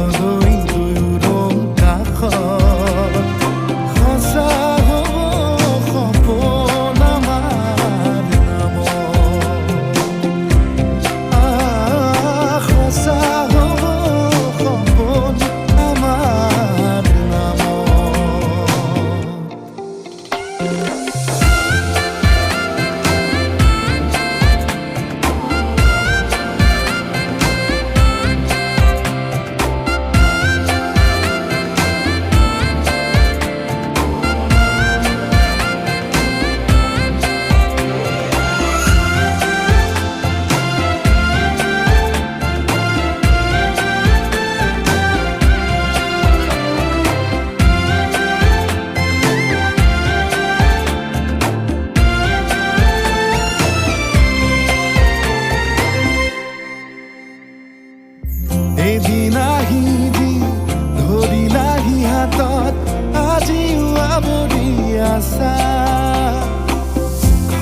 was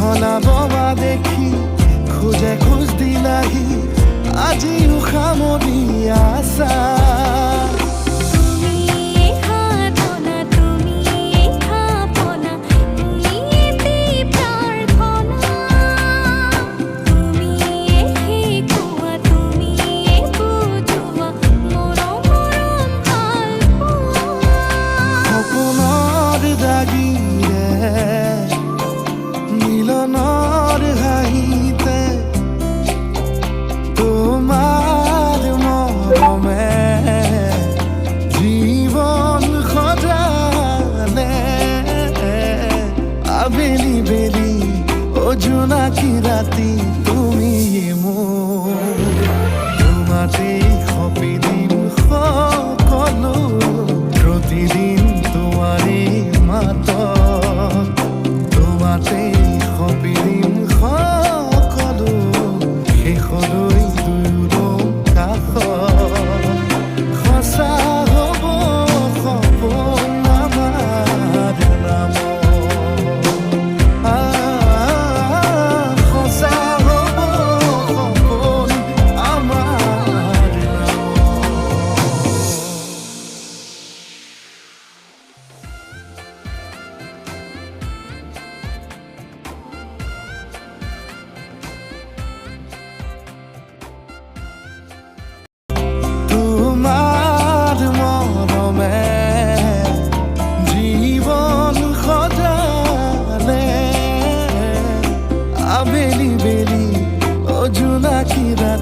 হলা বোমা দেখি খুঁজে খুঁজদি নাহি আজি উখামরি আশা দাগি nothing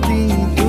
You.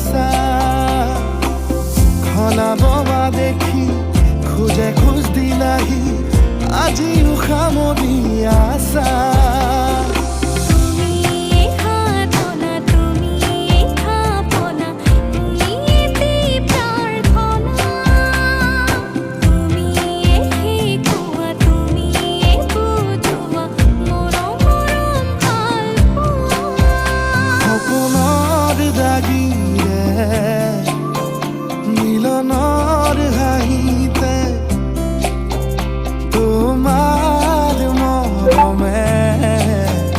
আশা। খনাব বা দেখি খোঁজে খুঁজদি নাহি। আজি উশামনি আশা।